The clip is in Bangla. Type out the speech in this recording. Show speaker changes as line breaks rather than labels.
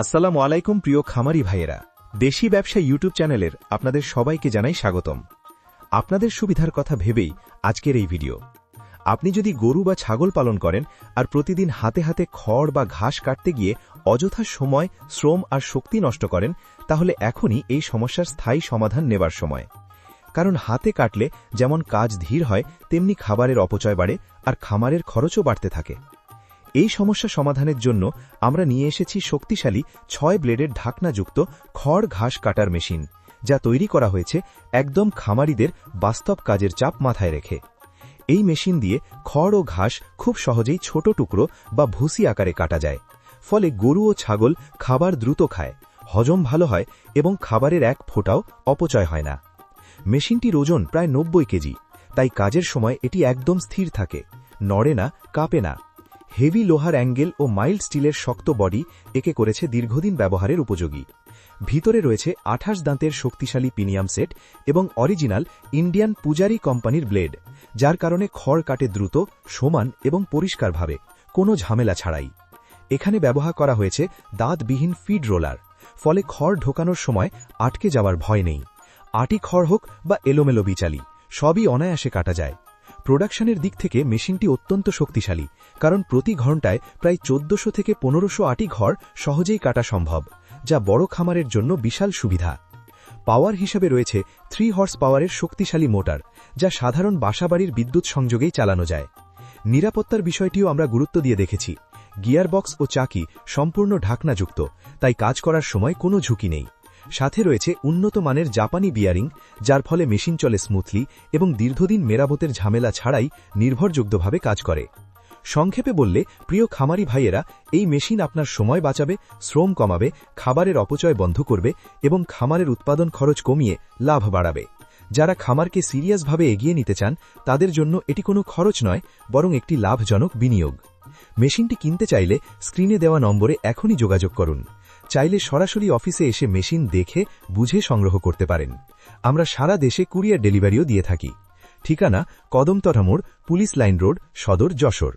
আসসালামু আলাইকুম, প্রিয় খামারি ভাইয়েরা। দেশি ব্যবসা ইউটিউব চ্যানেলের আপনাদের সবাইকে জানাই স্বাগতম। আপনাদের সুবিধার কথা ভেবেই আজকের এই ভিডিও। আপনি যদি গরু বা ছাগল পালন করেন আর প্রতিদিন হাতে হাতে খড় বা ঘাস কাটতে গিয়ে অযথা সময়, শ্রম আর শক্তি নষ্ট করেন, তাহলে এখনই এই সমস্যার স্থায়ী সমাধান নেবার সময়। কারণ হাতে কাটলে যেমন কাজ ধীর হয়, তেমনি খাবারের অপচয় বাড়ে আর খামারের খরচও বাড়তে থাকে। এই সমস্যা সমাধানের জন্য আমরা নিয়ে এসেছি শক্তিশালী ছয় ব্লেডের ঢাকনাযুক্ত খড় ঘাস কাটার মেশিন, যা তৈরি করা হয়েছে একদম খামারিদের বাস্তব কাজের চাপ মাথায় রেখে। এই মেশিন দিয়ে খড় ও ঘাস খুব সহজেই ছোট টুকরো বা ভুসি আকারে কাটা যায়, ফলে গরু ও ছাগল খাবার দ্রুত খায়, হজম ভালো হয় এবং খাবারের এক ফোঁটাও অপচয় হয় না। মেশিনটির ওজন প্রায় নব্বই কেজি, তাই কাজের সময় এটি একদম স্থির থাকে, নড়ে না, কাঁপে না। হেভি লোহার অ্যাঙ্গেল ও মাইল্ড স্টিলের শক্ত বডি একে করেছে দীর্ঘদিন ব্যবহারের উপযোগী। ভিতরে রয়েছে আঠাশ দাঁতের শক্তিশালী পিনিয়াম সেট এবং অরিজিনাল ইন্ডিয়ান পূজারি কোম্পানির ব্লেড, যার কারণে খড় কাটে দ্রুত, সমান এবং পরিষ্কারভাবে, কোনো ঝামেলা ছাড়াই। এখানে ব্যবহার করা হয়েছে দাঁতবিহীন ফিড রোলার, ফলে খড় ঢোকানোর সময় আটকে যাওয়ার ভয় নেই। আটি খড় হোক বা এলোমেলো বিচালি, সবই অনায়াসে কাটা যায়। প্রোডাকশনের দিক থেকে মেশিনটি অত্যন্ত শক্তিশালী, কারণ প্রতি ঘন্টায় প্রায় চোদ্দশো থেকে পনেরোশো আটি ঘর সহজেই কাটা সম্ভব, যা বড় খামারের জন্য বিশাল সুবিধা। পাওয়ার হিসাবে রয়েছে থ্রি হর্স পাওয়ারের শক্তিশালী মোটর, যা সাধারণ বাসাবাড়ির বিদ্যুৎ সংযোগেই চালানো যায়। নিরাপত্তার বিষয়টিও আমরা গুরুত্ব দিয়ে দেখেছি। গিয়ারবক্স ও চাকি সম্পূর্ণ ঢাকনাযুক্ত, তাই কাজ করার সময় কোনো ঝুঁকি নেই। সাথে রয়েছে উন্নত মানের জাপানি বিয়ারিং, যার ফলে মেশিন চলে স্মুথলি এবং দীর্ঘদিন মেরামতের ঝামেলা ছাড়াই নির্ভরযোগ্যভাবে কাজ করে। সংক্ষেপে বললে, প্রিয় খামারি ভাইয়েরা, এই মেশিন আপনার সময় বাঁচাবে, শ্রম কমাবে, খাবারের অপচয় বন্ধ করবে এবং খামারের উৎপাদন খরচ কমিয়ে লাভ বাড়াবে। যারা খামারকে সিরিয়াসভাবে এগিয়ে নিতে চান, তাদের জন্য এটি কোনো খরচ নয়, বরং একটি লাভজনক বিনিয়োগ। মেশিনটি কিনতে চাইলে স্ক্রিনে দেওয়া নম্বরে এখনই যোগাযোগ করুন। চাইলে সরাসরি অফিসে এসে মেশিন দেখে, বুঝে সংগ্রহ করতে পারেন। আমরা সারা দেশে কুরিয়ার ডেলিভারিও দিয়ে থাকি। ঠিকানা কদমতরামোড় পুলিশ লাইন রোড, সদর যশোর।